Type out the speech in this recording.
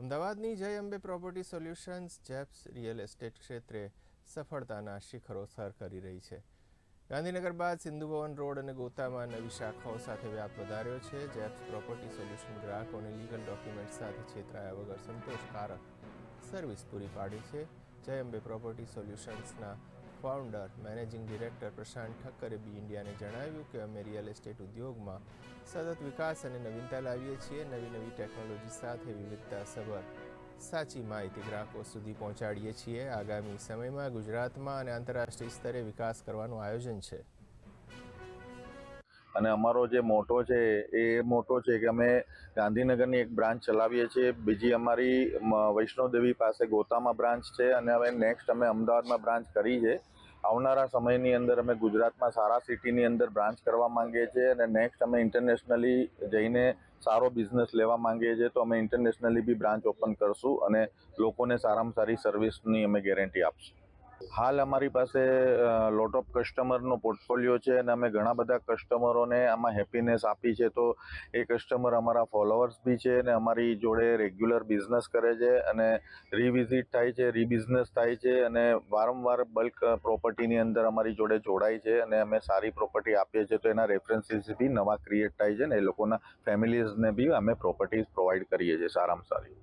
અમદાવાદની Jay Ambe property solutions જેપ્સ real estate ક્ષેત્રે સફળતાના શિખરો સર કરી રહી છે. ગાંધીનગર બાદ સિંધુ ભવન રોડ અને ગોતામાં નવી શાખાઓ સાથે વ્યાપ વધાર્યો છે. જેપ્સ પ્રોપર્ટી સોલ્યુશન ગ્રાહકોને લીગલ ડોક્યુમેન્ટ સાથે છેતરાયા વગર સંતોષકારક સર્વિસ પૂરી પાડી છે. જય અંબે પ્રોપર્ટી સોલ્યુશન્સના ફાઉન્ડર, મેનેજિંગ ડિરેક્ટર પ્રશાંત ઠક્કરે બી ઇન્ડિયાને જણાવ્યું કે અમે રિયલ એસ્ટેટ ઉદ્યોગમાં સતત વિકાસ અને નવીનતા લાવીએ છીએ. નવી નવી ટેકનોલોજી સાથે વિવિધતા સભર સાચી માહિતી ગ્રાહકો સુધી પહોંચાડીએ છીએ. આગામી સમયમાં ગુજરાતમાં અને આંતરરાષ્ટ્રીય સ્તરે વિકાસ કરવાનું આયોજન છે. અને અમારો જે મોટો છે, એ મોટો છે કે અમે ગાંધીનગરની એક બ્રાન્ચ ચલાવીએ છીએ. બીજી અમારી વૈષ્ણોદેવી પાસે ગોતામાં બ્રાન્ચ છે અને હવે નેક્સ્ટ અમે અમદાવાદમાં બ્રાન્ચ કરી છે. આવનારા સમયની અંદર અમે ગુજરાતમાં સારા સિટીની અંદર બ્રાન્ચ કરવા માંગીએ છીએ અને નેક્સ્ટ અમે ઇન્ટરનેશનલી જઈને સારો બિઝનેસ લેવા માંગીએ છીએ, તો અમે ઇન્ટરનેશનલી બી બ્રાન્ચ ઓપન કરશું અને લોકોને સારામાં સારી સર્વિસની અમે ગેરંટી આપશું. હાલ અમારી પાસે લોટ ઓફ કસ્ટમરનો પોર્ટફોલિયો છે અને અમે ઘણા બધા કસ્ટમરોને આમાં હેપીનેસ આપી છે. તો એ કસ્ટમર અમારા ફોલોઅર્સ બી છે અને અમારી જોડે રેગ્યુલર બિઝનેસ કરે છે અને રીવિઝિટ થાય છે રીબિઝનેસ થાય છે અને વારંવાર બલ્ક પ્રોપર્ટીની અંદર અમારી જોડે જોડાય છે અને અમે સારી પ્રોપર્ટી આપીએ છીએ. તો એના રેફરન્સીસ બી નવા ક્રિએટ થાય છે ને એ લોકોના ફેમિલીઝને બી અમે પ્રોપર્ટીઝ પ્રોવાઈડ કરીએ છીએ સારામાં સારી.